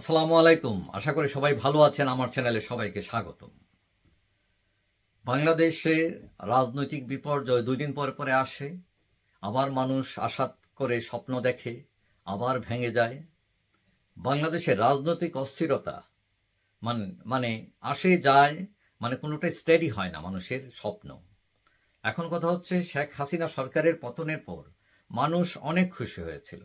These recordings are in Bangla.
আসসালামু আলাইকুম। আশা করি সবাই ভালো আছেন। আমার চ্যানেলে সবাইকে স্বাগতম। বাংলাদেশে রাজনৈতিক বিপর্যয় দুই দিন পরে পরে আসে। আবার মানুষ আশা করে স্বপ্ন দেখে, আবার ভেঙে যায়। বাংলাদেশের রাজনৈতিক অস্থিরতা মানে মানে আসে, যায় মানে কোনোটাই স্টেডি হয় না মানুষের স্বপ্ন। এখন কথা হচ্ছে, শেখ হাসিনা সরকারের পতনের পর মানুষ অনেক খুশি হয়েছিল।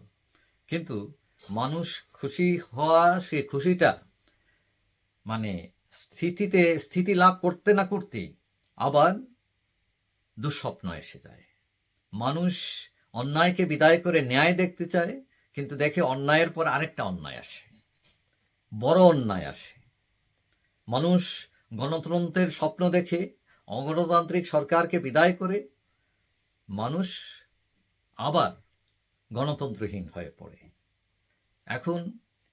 কিন্তু মানুষ খুশি হওয়া সে খুশিটা মানে স্থিতিতে, স্থিতি লাভ করতে না করতেই আবার দুঃস্বপ্ন এসে যায়। মানুষ অন্যায়কে বিদায় করে ন্যায় দেখতে চায়, কিন্তু দেখে অন্যায়ের পর আরেকটা অন্যায় আসে, বড় অন্যায় আসে। মানুষ গণতন্ত্রের স্বপ্ন দেখে, অগণতান্ত্রিক সরকারকে বিদায় করে, মানুষ আবার গণতন্ত্রহীন হয়ে পড়ে। এখন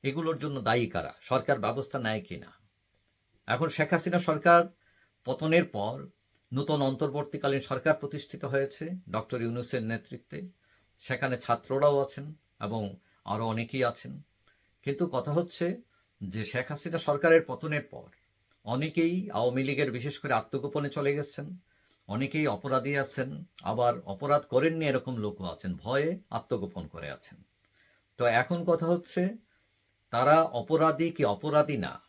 এগুলোর জন্য দায়ী কারা? সরকার ব্যবস্থা নেয় কিনা এখন শেখ হাসিনা সরকার পতনের পর নূতন অন্তর্বর্তীকালীন সরকার প্রতিষ্ঠিত হয়েছে, ডক্টর ইউনুসের নেতৃত্বে। সেখানে ছাত্ররাও আছেন এবং আরও অনেকেই আছেন। কিন্তু কথা হচ্ছে যে শেখ হাসিনা সরকারের পতনের পর অনেকেই আওয়ামী লীগের বিশেষ করে আত্মগোপনে চলে গেছেন, অনেকেই অপরাধী আছেন, আবার অপরাধ করেননি এরকম লোকও আছেন, ভয়ে আত্মগোপন করে আছেন। তো এখন কথা হচ্ছে, তারা অপরাধী কি অপরাধী না?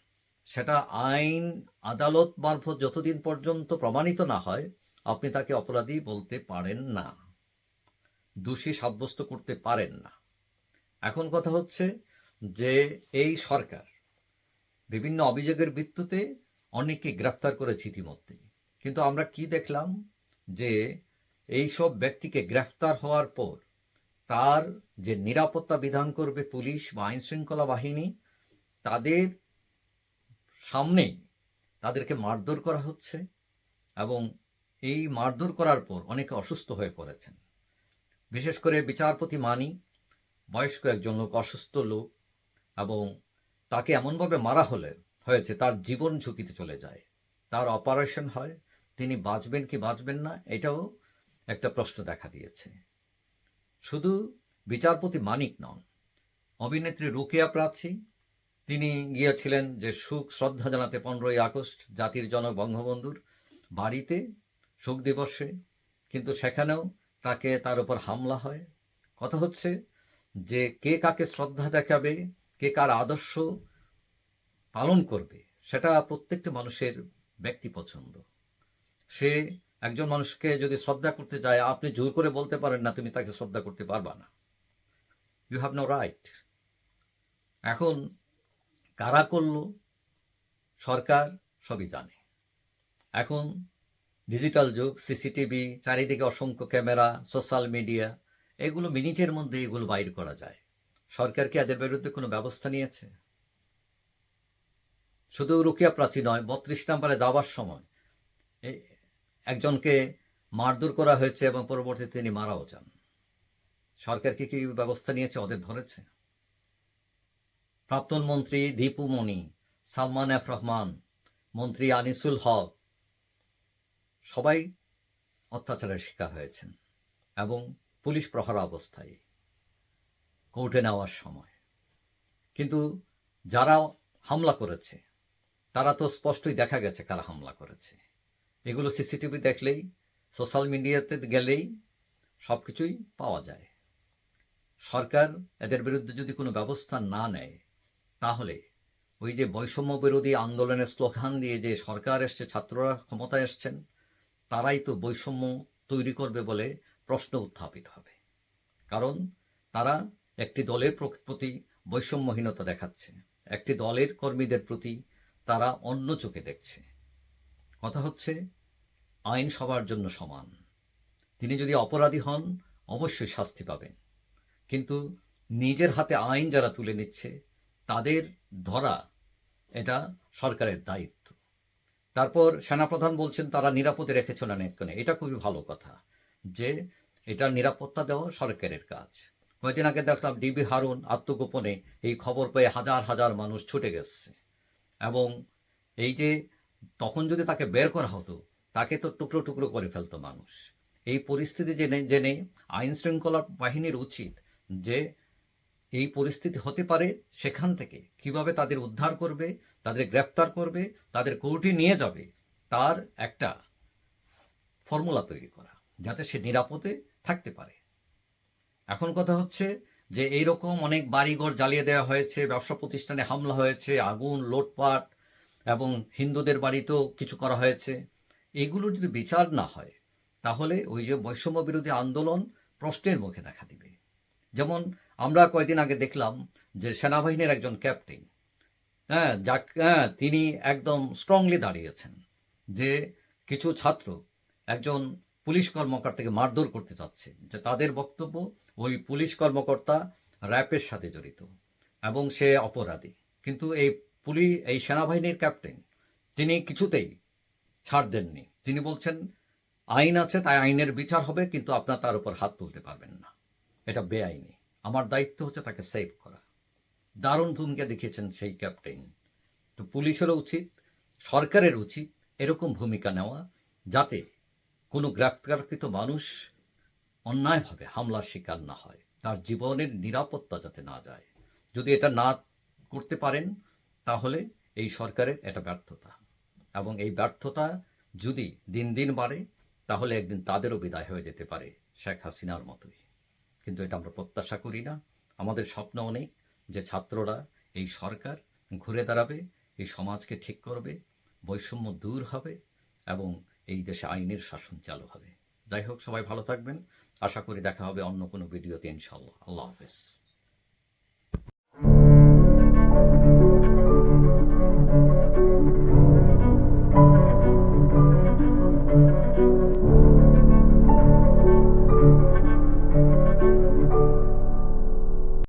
সেটা আইন, আদালত মারফত যতদিন পর্যন্ত প্রমাণিত না হয়, আপনি তাকে অপরাধী বলতে পারেন না। দোষী সাব্যস্ত করতে পারেন না। এখন কথা হচ্ছে যে, এই সরকার বিভিন্ন অভিযোগের ভিত্তিতে অনেককে গ্রেফতার করেছে ইতিমধ্যে। কিন্তু আমরা কি দেখলাম যে এই সব ব্যক্তিকে গ্রেফতার হওয়ার পর তার যে নিরাপত্তা বিধান করবে পুলিশ বা আইন শৃঙ্খলা বাহিনী, তাদের সামনে তাদেরকে মারধর করা হচ্ছে এবং এই মারধর করার পর অনেকে অসুস্থ হয়ে পড়েছেন। বিশেষ করে বিচারপতি মানি, বয়স্ক একজন লোক, অসুস্থ লোক এবং তাকে এমনভাবে মারা হলে হয়েছে, তার জীবন ঝুঁকিতে চলে যায়। তার অপারেশন হয়, তিনি বাঁচবেন কি বাঁচবেন না, এটাও একটা প্রশ্ন দেখা দিয়েছে। শুধু বিচারপতি মানিক নন, অভিনেত্রী রুকিয়া প্রাচী তিনি গিয়েছিলেন যে সুখ শ্রদ্ধা জানাতে পনেরোই আগস্ট জাতির জনক বঙ্গবন্ধুর বাড়িতে শোক দিবসে, কিন্তু সেখানেও তাকে তার উপর হামলা হয়। কথা হচ্ছে যে কে কাকে শ্রদ্ধা দেখাবে, কে কার আদর্শ পালন করবে, সেটা প্রত্যেকটা মানুষের ব্যক্তি পছন্দ। সে একজন মানুষকে যদি শ্রদ্ধা করতে যায়, আপনি জোর করে বলতে পারেন না, তুমি তাকে শ্রদ্ধা করতে পারবা না। ইউ হ্যাভ নো রাইট এখন কারা করল? সরকার সবই জানে। এখন ডিজিটাল যুগ সিসিটিভি চারিদিকে অসংখ্য ক্যামেরা সোশ্যাল মিডিয়া এগুলো মিনিটের মধ্যে এগুলো বাইর করা যায়। সরকার কি এদের বিরুদ্ধে কোনো ব্যবস্থা নিয়েছে? শুধু রুকিয়া প্রাচী নয়, বত্রিশ নম্বরে যাওয়ার সময় একজনকে মারধর করা হয়েছে এবং পরবর্তীতে তিনি মারাও যান। সরকার কি কি ব্যবস্থা নিয়েছে ওদের ধরেছে? প্রাক্তন মন্ত্রী দীপু মণি সালমান এফ রহমান, মন্ত্রী আনিসুল হক, সবাই অত্যাচারের শিকার হয়েছেন এবং পুলিশ প্রহরা অবস্থায় কোর্টে নেওয়ার সময়। কিন্তু যারা হামলা করেছে, তারা তো স্পষ্টই দেখা গেছে কারা হামলা করেছে। এগুলো সিসিটিভি দেখলেই, সোশ্যাল মিডিয়াতে গেলেই সব কিছুই পাওয়া যায়। সরকার এদের বিরুদ্ধে যদি কোনো ব্যবস্থা না নেয়, তাহলে ওই যে বৈষম্য বিরোধী আন্দোলনের স্লোগান দিয়ে যে সরকার এসছে, ছাত্ররা ক্ষমতায় এসছেন, তারাই তো বৈষম্য তৈরি করবে বলে প্রশ্ন উত্থাপিত হবে। কারণ তারা একটি দলের প্রতি বৈষম্যহীনতা দেখাচ্ছে। একটি দলের কর্মীদের প্রতি তারা অন্য চোখে দেখছে। কথা হচ্ছে আইন সবার জন্য সমান। তিনি যদি অপরাধী হন, অবশ্যই শাস্তি পাবেন। কিন্তু নিজের হাতে আইন যারা তুলে নিচ্ছে, তাদের ধরা এটা সরকারের দায়িত্ব। তারপর সেনাপ্রধান বলছেন, তারা নিরাপদে রেখেছিল নেটকনে এটা খুবই ভালো কথা যে এটার নিরাপত্তা দেওয়া সরকারের কাজ। কয়েকদিন আগে দেখলাম ডিবি হারুন আত্মগোপনে এই খবর পেয়ে হাজার হাজার মানুষ ছুটে গেছে। এবং এই যে তখন যদি তাকে বের করা হতো তাকে তো টুকরো টুকরো করে ফেলতো মানুষ। এই পরিস্থিতি জেনে জেনে আইন শৃঙ্খলা বাহিনীর উচিত যে এই পরিস্থিতি হতে পারে সেখান থেকে। কীভাবে তাদের উদ্ধার করবে, তাদের গ্রেপ্তার করবে, তাদের কোর্টে নিয়ে যাবে, তার একটা ফর্মুলা তৈরি করা, যাতে সে নিরাপদে থাকতে পারে। এখন কথা হচ্ছে যে এইরকম অনেক বাড়িঘর জ্বালিয়ে দেওয়া হয়েছে, ব্যবসা প্রতিষ্ঠানে হামলা হয়েছে, আগুন, লোটপাট এবং হিন্দুদের বাড়িতেও কিছু করা হয়েছে। এগুলোর যদি বিচার না হয়, তাহলে ওই যে বৈষম্য বিরোধী আন্দোলন প্রশ্নের মুখে দেখা দিবে। যেমন আমরা কয়েকদিন আগে দেখলাম যে সেনাবাহিনীর একজন ক্যাপ্টেন হ্যাঁ যাক হ্যাঁ তিনি একদম স্ট্রংলি দাঁড়িয়েছেন যে কিছু ছাত্র একজন পুলিশ কর্মকর্তাকে মারধর করতে চাচ্ছে, যে তাদের বক্তব্য ওই পুলিশ কর্মকর্তা র্যাপের সাথে জড়িত এবং সে অপরাধী। কিন্তু এই পুলিশ এই সেনাবাহিনীর ক্যাপ্টেন, তিনি কিছুতেই ছাড় দেননি। তিনি বলছেন, আইন আছে, তাই আইনের বিচার হবে, কিন্তু আপনার তার উপর হাত তুলতে পারবেন না। এটা বেআইনি। আমার দায়িত্ব হচ্ছে তাকে সেভ করা। দারুণ ভূমিকা দেখিয়েছেন সেই ক্যাপ্টেন। তো পুলিশেরও উচিত, সরকারের উচিত এরকম ভূমিকা নেওয়া, যাতে কোনো গ্রেপ্তারকৃত মানুষ অন্যায়ভাবে হামলার শিকার না হয়, তার জীবনের নিরাপত্তা যাতে না যায়। যদি এটা না করতে পারেন, তাহলে এই সরকারের এটা ব্যর্থতা। এবং এই ব্যর্থতা যদি দিন দিন বাড়ে, তাহলে একদিন তাদেরও বিদায় হয়ে যেতে পারে শেখ হাসিনার মতোই। কিন্তু এটা আমরা প্রত্যাশা করি না। আমাদের স্বপ্ন অনেক যে ছাত্ররা এই সরকার ঘুরে দাঁড়াবে, এই সমাজকে ঠিক করবে, বৈষম্য দূর হবে এবং এই দেশে আইনের শাসন চালু হবে। যাই হোক, সবাই ভালো থাকবেন। আশা করি দেখা হবে অন্য কোনো ভিডিওতে ইনশাল্লাহ আল্লাহ হাফেজ।